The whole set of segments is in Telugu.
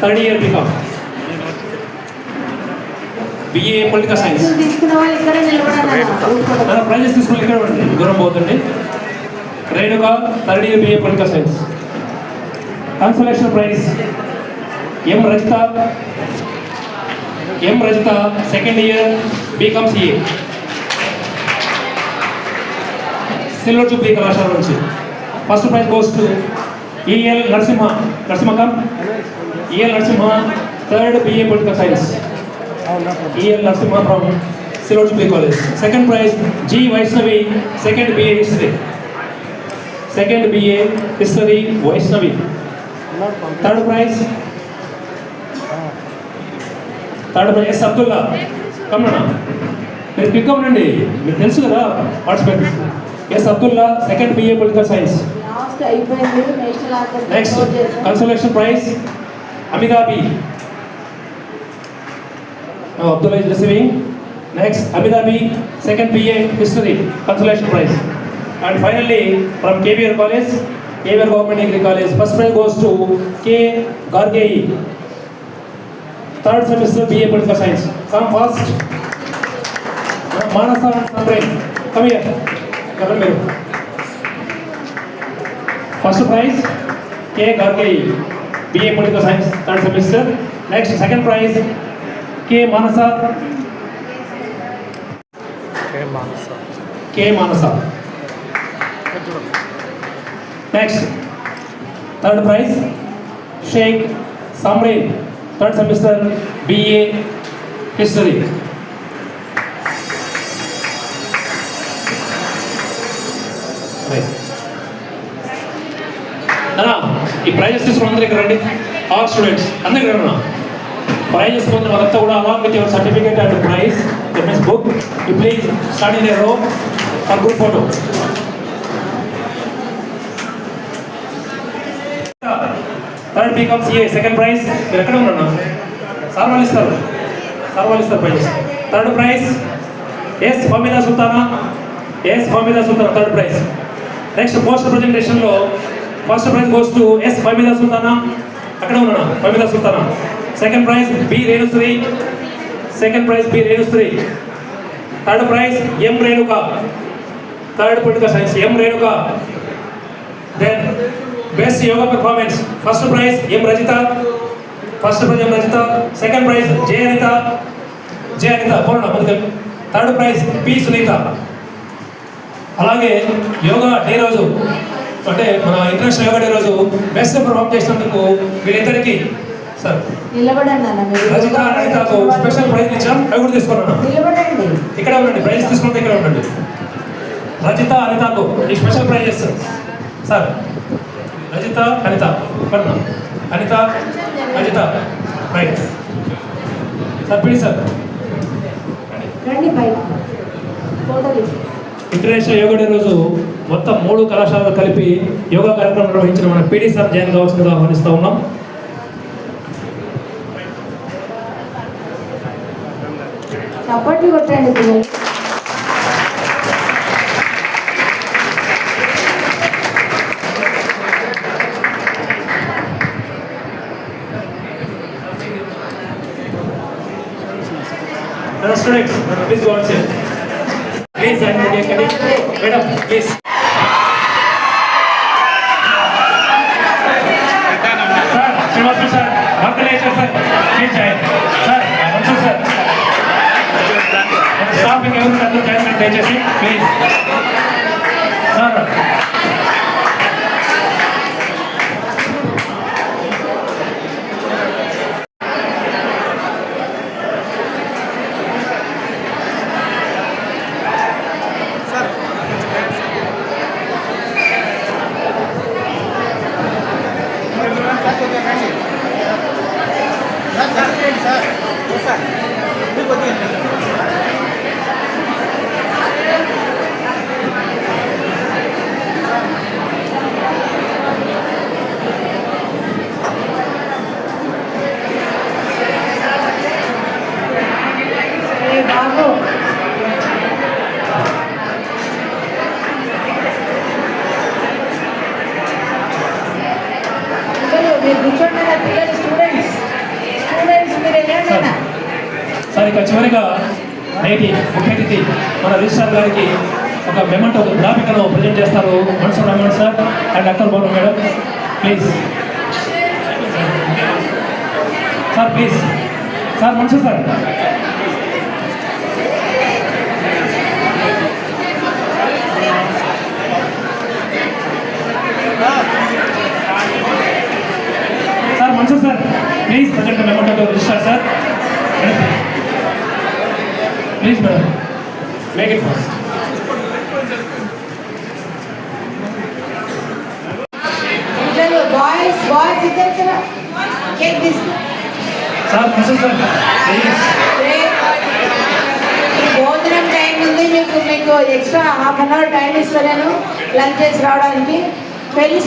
Third year BCom BA political science prizes తీసుకుని ఇక్కడ దూరం పోతుంది Renuka third year BA political science consolation prize M Rajitha M Rajitha second year BCom CA silver jubilee కళాశాల నుంచి first prize goes to EL Narasimha నరసింహకం EL Narasimha third BA political science EL Narasimha from silver jubilee college second prize G Vaishnavi second BA history second BA history Vaishnavi third prize third prize S Abdullah కమ్మనా మీరు క్లిక్ అవ్వండి మీకు తెలుసు కదా participate S Abdullah second BA political science last అయిపోయింది national order next consolation prize Amitabi Abdul is receiving next Amitabi second BA history consolation prize and finally from KVR college KVR government degree college first prize goes to K Gargeyi third semester BA political science come first Manasa Samreen come here ఎవరు మీరు first prize K Gargeyi BA political science third semester next second prize K Manasa K Manasa next third prize Sheikh Samreen third semester BA history అన్నా ఈ ప్రైజెస్ తీసుకుని అందరూ ఇక్కడ రండి. ఆల్ స్టూడెంట్స్ అందరూ ఇక్కడ ఉన్నా ప్రైజెస్ పొందిన వాళ్ళంతా కూడా along with your certificate and prize MS book you please start in row for group photo third BCom CA second prize మీరు ఎక్కడ ఉన్నా సార్ వాళ్ళు ఇస్తారు. సార్ వాళ్ళు ఇస్తారు prize third prize S Famida Sultana S Famida Sultana third prize next post ప్రజెంటేషన్లో first prize goes to S Famida Sultana. అక్కడ ఉన్నా Famida Sultana. Second prize B Renusri. Second prize B Renusri. Third prize M Renuka. Third political science M Renuka. Then best yoga performance first prize M Rajitha first prize M Rajitha second prize J Anitha J Anitha Purna ముందుకు థర్డ్ ప్రైజ్ పి సునీత అలాగే యోగా డే రోజు అంటే మన ఇంటర్నేషనల్ యోగా డే రోజు బెస్ట్ పర్ఫామ్ చేసినందుకు వీళ్ళిద్దరికి సార్. రజిత అనితకు స్పెషల్ ప్రైజ్ ఇచ్చాం. అవి కూడా తీసుకున్నాను ఇక్కడ ఉండండి ప్రైజ్ తీసుకుంటే ఇక్కడ ఉండండి. రజిత అనితకు ఈ special prizes sir Rajitha Anitha పట్న. Anitha Rajitha right sir PD sir. International yoga day రోజు మొత్తం మూడు కళాశాలలు కలిపి యోగా కార్యక్రమం నిర్వహించిన మన పీడీ సార్ జాయిన్ కావాల్సిందిగా ఆహ్వానిస్తూ ఉన్నాం చప్పట్లు కొట్టండి పిల్లలు Hello students, please go on sir. Please join the academy. Madam, please. దయచేసి ప్లీజ్ సార్ ఏ సార్. ఇక చివరిగా నేటి ముఖ్య అతిథి మన రిజిస్టార్ గారికి ఒక మెమెంట్ ఒక గ్రాఫికను ప్రజెంట్ చేస్తారు. మనసు memento sir and doctor Babu madam. Please sir please sir మనసు సార్. బాయ్స్ బాయ్స్ ఇద్దరు కేక్ తీసుకో. సార్ భోజనం టైం ఉంది మీకు మీకు extra half an hour time ఇస్తాను లంచ్ చేసి రావడానికి మరియు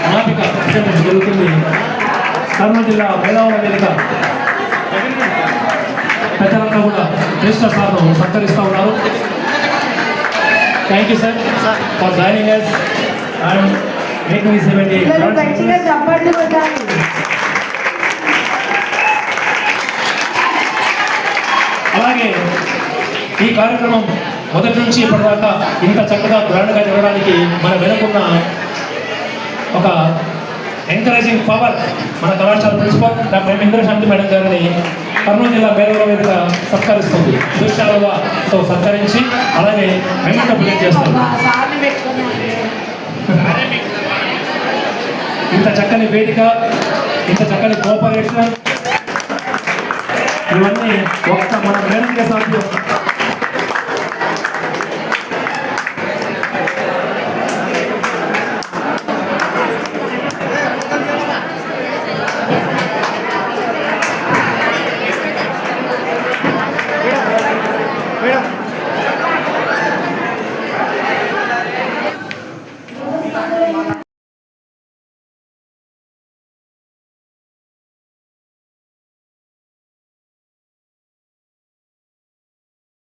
జ్ఞాపిక ప్రజెంట్ జరుగుతుంది కర్నూలు జిల్లా మేధావుల వేదిక. పెద్దలంతా కూడా రిజిస్టర్ సార్ను సత్కరిస్తూ ఉన్నారు. Thank you sir for joining us and making this event అలాగే ఈ కార్యక్రమం మొదటి నుంచి ఇప్పటిదాకా ఇంత చక్కగా గ్రాండ్గా జరగడానికి మన వెనుకున్న ఒక ఎంకరేజింగ్ పవర్ మన కళాశాల principal doctor M Indrashanti madam గారిని కర్నూలు జిల్లా మేధవుల వేదిక సత్కరిస్తుంది. దృశ్యాలతో సత్కరించి అలాగే వెంకట పూజ చేస్తారు ఇంత చక్కని వేదిక ఇంత చక్కని కోఆపరేషన్ ఇవన్నీ ఒక్క మన మేడం సాధ్యం.